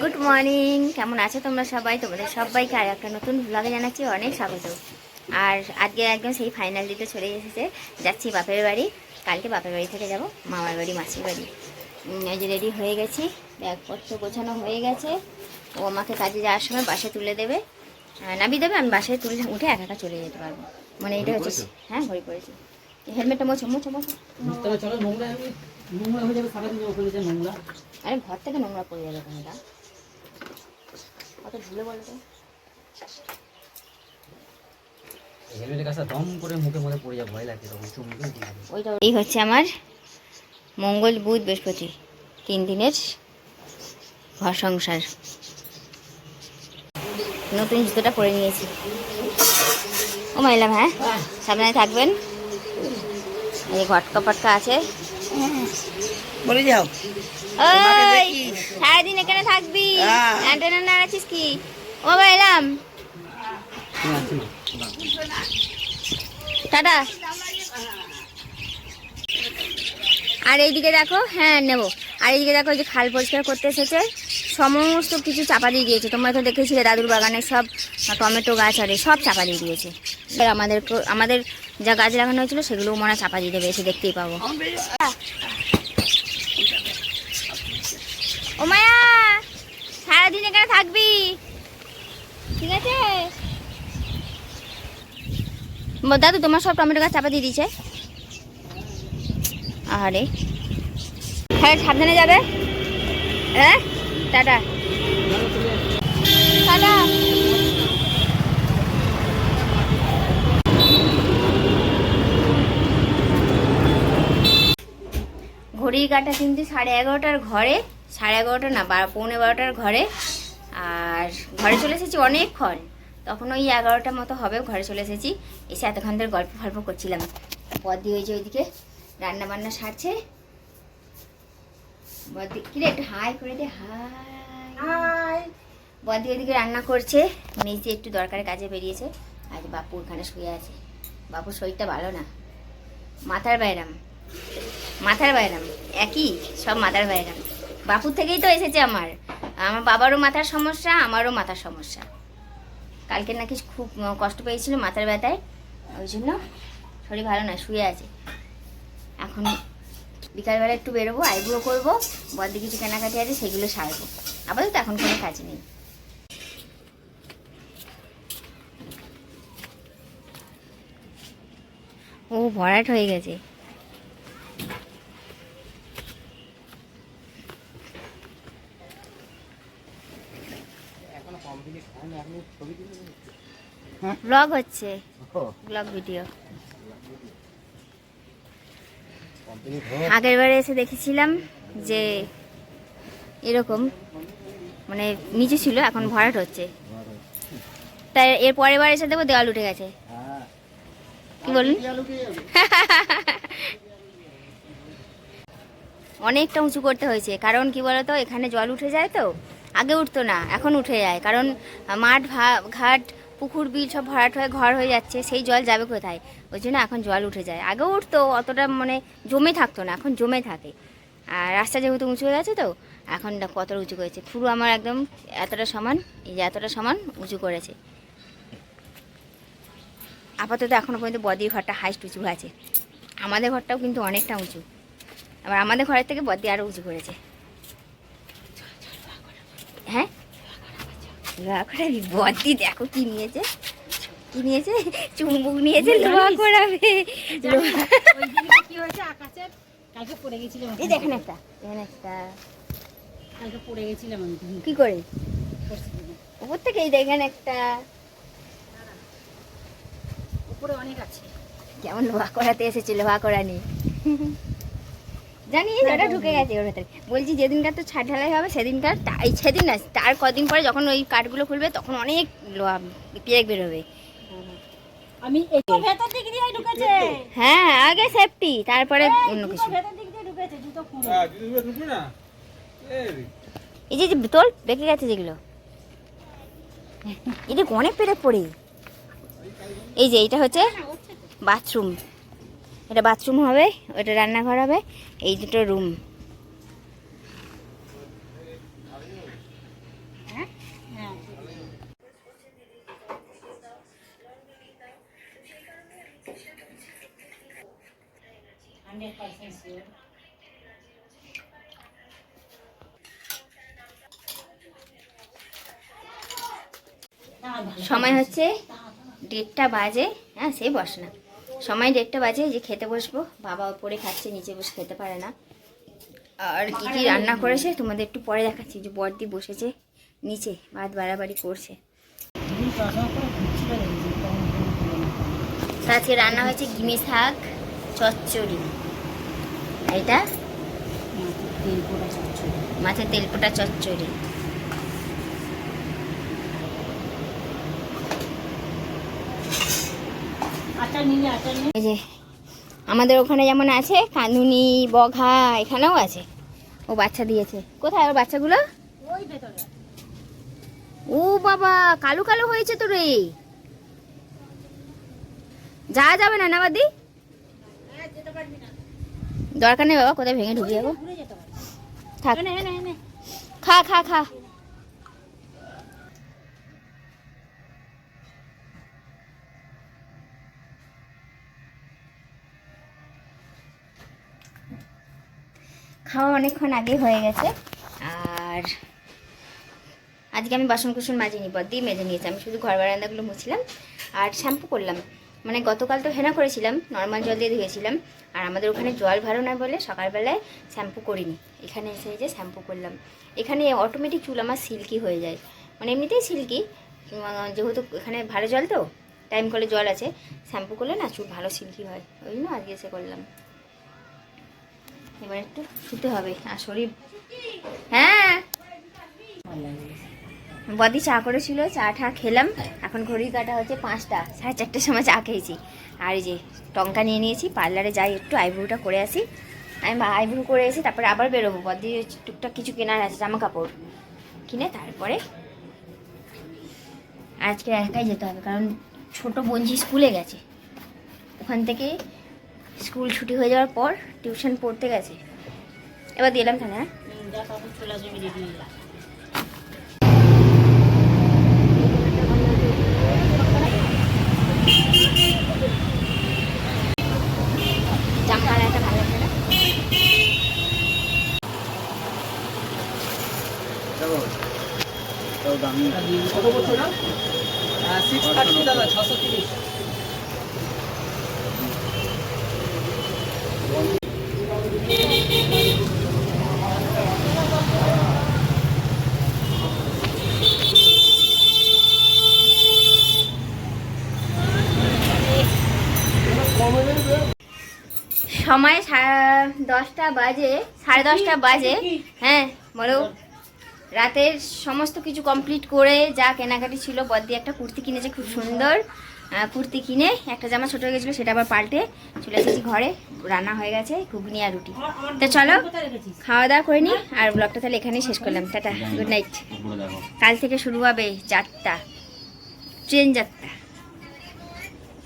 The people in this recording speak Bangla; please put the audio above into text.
গুড মর্নিং কেমন আছো তোমরা সবাই? তোমাদের সবাইকে আর একটা নতুন ব্লগে জানাচ্ছি অনেক স্বাগত। আর আজকে একদম সেই ফাইনাল দিতে চলে এসেছে। যাচ্ছি বাপের বাড়ি। কালকে বাপের বাড়ি থেকে যাব মামার বাড়ি মাসির বাড়ি। এই যে রেডি হয়ে গেছি। ব্যাগপত্র গোছানো হয়ে গেছে। ও আমাকে কাজে যাওয়ার সময় বাসে তুলে দেবে। নামিয়ে দেবে আমি বাসায় তুলে উঠে একা একা চলে যেতে পারব। মানে এটা হচ্ছে হ্যাঁ ঘড়ি পড়েছি। হেলমেটটা মোছো মোছো মোছো। নোংরা হয়ে যাবে সারাদিন ওখানে যে নোংরা। আরে ঘর থেকে নোংরা পড়ে যাবে কোনটা কত ভুলে বলো তো। যাবে এই হচ্ছে আমার মঙ্গল বুধ বৃহস্পতি তিন দিনের ঘর সংসার। নতুন জুতোটা পরে নিয়েছি। ও মাইলাম হ্যাঁ? সাবধানে থাকবেন। এই ঘটকা ফটকা আছে বলে যাও। ওই সারাদিন এখানে থাকবি। হ্যাঁ। না আছিস কি? ও বাবা এলাম। টাটা। আর এইদিকে দেখো হ্যাঁ নেব। আর এইদিকে দেখো যে খাল পরিষ্কার করতে এসেছে। সমস্ত কিছু চাপা দিয়ে দিয়েছে। তোমরা তো দেখেছিলে দাদুর বাগানে সব টমেটো গাছ আরে সব চাপা দিয়ে দিয়েছে। এবার আমাদের আমাদের যা গাছ লাগানো হয়েছিল সেগুলোও মনে চাপা দেবে, এসে দেখতেই পাবো। ও মায়া, সারাদিন এখানে থাকবি? ঠিক আছে? দাদু, তোমার সব টমেটো গাছ চাপা দিয়ে দিয়েছে। আরে হ্যাঁ সাবধানে যাবে। হ্যাঁ টাটা। ঘড়ির কাটা কিন্তু সাড়ে এগারোটার ঘরে, সাড়ে এগারোটা না, বারো, পৌনে বারোটার ঘরে। আর ঘরে চলে এসেছি অনেকক্ষণ। তখন ওই এগারোটার মতো হবে, ঘরে চলে এসেছি। এসে এতক্ষণ ধরে গল্প ফল্প করছিলাম। বদি হয়েছে ওইদিকে রান্না বান্না সারছে। বদি কিরে একটু হাই করে দে, হাই। বদি ওইদিকে রান্না করছে। নিচে একটু দরকারি কাজে বেরিয়েছে। আজ বাপু ওখানে শুয়ে আছে। বাপুর শরীরটা ভালো না। মাথার বাইরাম মাথার বাইরাম একই, সব মাথার বাইরাম বাপুর থেকেই তো এসেছে আমার। আমার বাবারও মাথার সমস্যা, আমারও মাথার সমস্যা। কালকে নাকি খুব কষ্ট পেয়েছিল মাথার ব্যথায়। ওই জন্য শরীর ভালো না শুয়ে আছে। এখন বিকালবেলা একটু বেরোবো, আইব্রো করব বদ্দি কিছু কেনাকাটি আছে সেগুলো সারবো। আপাতত এখন কোনো কাজ নেই। ও, ভরাট হয়ে গেছে। ব্লগ হচ্ছে। Blog video. আগের বারে এসে দেখেছিলাম যে এরকম মানে নিচে ছিল এখন ভরাট হচ্ছে। তাই এর পরের বার এসে দেখব দেওয়াল উঠে গেছে। কি বলুন অনেকটা উঁচু করতে হয়েছে কারণ কি বলতো এখানে জল উঠে যায় তো। আগে উঠতো না, এখন উঠে যায়। কারণ মাঠ ঘাট, পুকুর, বিল সব ভরাট হয়ে ঘর হয়ে যাচ্ছে, সেই জল যাবে কোথায়? ওই জন্য এখন জল উঠে যায়। আগে উঠতো, অতটা মানে জমে থাকতো না, এখন জমে থাকে। আর রাস্তা যেহেতু উঁচু হয়ে গেছে তো, এখন কতটা উঁচু করেছে। পুরো আমার একদম এতটা সমান, এই যে এতটা সমান উঁচু করেছে। আপাতত এখনও পর্যন্ত বদির ঘরটা হাইস্ট উঁচু আছে। আমাদের ঘরটাও কিন্তু অনেকটা উঁচু। আবার আমাদের ঘরের থেকে বদি আরও উঁচু করেছে। লোহা করাবি বদি দেখো কি নিয়েছে। কি নিয়েছে? চুম্বুক নিয়েছে লোহা করাবে কি হয়েছে আকাশে? কালকে পড়ে গেছিলাম এই দেখেন একটা দেখেন একটা। কালকে পড়ে গেছিলাম আমি। কি করে? উপর থেকে এই দেখেন একটা। উপরে অনেক আছে। কেমন লোহা করাতে এসেছে লোহা করা নেই জানি। ওটা ঢুকে গেছে ওর ভেতরে। বলছি যেদিনকার তো ছাদ ঢালাই হবে সেদিনকার এই সেদিন না তার কদিন পরে যখন ওই কাঠগুলো খুলবে তখন অনেক পেরেক বেরোবে। আমি ভেতর দিক দিয়ে ঢুকেছে। হ্যাঁ আগে সেফটি তারপরে অন্য কিছু। ভেতর দিক দিয়ে ঢুকেছে জুতো খুলে। এই যে। যে তোল বেঁকে গেছে যেগুলো। এটা অনেক পেরেক পড়ে। এই যে এটা হচ্ছে বাথরুম ওটা বাথরুম হবে, ওটা রান্নাঘর হবে, এই দুটো রুম সময় হচ্ছে দেড়টা বাজে হ্যাঁ সে বসে না। সময় দেড়টা বাজে যে খেতে বসবো। বাবা ওপরে খাচ্ছে নিচে বসে খেতে পারে না। আর কি কি রান্না করেছে তোমাদের একটু পরে দেখাচ্ছি। যে বর্দি বসেছে নিচে ভাত বাড়াবাড়ি করছে। আজকে রান্না হয়েছে গিমি শাক চচ্চড়ি। এটা? মাছের তেল পোটা চচ্চড়ি। এই যে আমাদের ওখানে যেমন আছে কান্দুনি বঘা এখানেও আছে। ও বাচ্চা দিয়েছে। কোথায় ওর বাচ্চাগুলো? ও বাবা কালো কালো হয়েছে তো রে। যাওয়া যাবে না না বাদি? দরকার নেই বাবা কোথায় ভেঙে ঢুকে যাব খা খা খা। খাওয়া অনেকক্ষণ আগে হয়ে গেছে। আর আজকে আমি বাসন কুসন মাজিনি বদ্দি মেজে নিয়েছি। আমি শুধু ঘর বারান্দাগুলো মুছিলাম আর শ্যাম্পু করলাম। মানে গতকাল তো হেনা করেছিলাম, নর্মাল জল দিয়ে ধুয়েছিলাম। আর আমাদের ওখানে জল ভালো না বলে সকালবেলায় শ্যাম্পু করিনি। এখানে এসে যে শ্যাম্পু করলাম। এখানে অটোমেটিক চুল আমার সিল্কি হয়ে যায়। মানে এমনিতেই সিল্কি যেহেতু এখানে ভালো জল তো টাইম কলে জল আছে, শ্যাম্পু করলে না চুল ভালো সিল্কি হয়। ওই জন্য আজকে এসে করলাম। এবার একটু শুতে হবে, আর শরীর। হ্যাঁ। বদি চা করেছিল, চা টা খেলাম। এখন ঘড়ির কাটা হচ্ছে পাঁচটা, সাড়ে চারটের সময় চা খেয়েছি। আর এই যে টঙ্কা নিয়ে নিয়েছি, পার্লারে যাই একটু আইব্রুটা করে আসি। আমি আইব্রু করে এসে তারপরে আবার বেরোবো। বদি টুকটাক কিছু কেনার আছে জামা কাপড় কিনে তারপরে আজকে একাই যেতে হবে, কারণ ছোট বোনঝি স্কুলে গেছে, ওখান থেকে স্কুল ছুটি হয়ে যাওয়ার পর টিউশন পড়তে গেছে। এবার দিলাম তাহলে হ্যাঁ? যা কাপড় চলে আসবে আমি রেডি হয়ে জামা কালারটা ভালো লাগছে না সময় দশটা বাজে, সাড়ে দশটা বাজে। হ্যাঁ বলো। রাতের সমস্ত কিছু কমপ্লিট করে যা কেনাকাটি ছিল বদ্দি একটা কুর্তি কিনেছে, খুব সুন্দর। কুর্তি কিনে একটা জামা ছোট হয়ে গেছিল সেটা আবার পাল্টে চলে এসেছি ঘরে। রান্না হয়ে গেছে ঘুগনি আর রুটি। তো চলো খাওয়া দাওয়া করে নি আর ব্লগটা তাহলে এখানেই শেষ করলাম। টাটা গুড নাইট কাল থেকে শুরু হবে যাত্রা ট্রেন যাত্রা।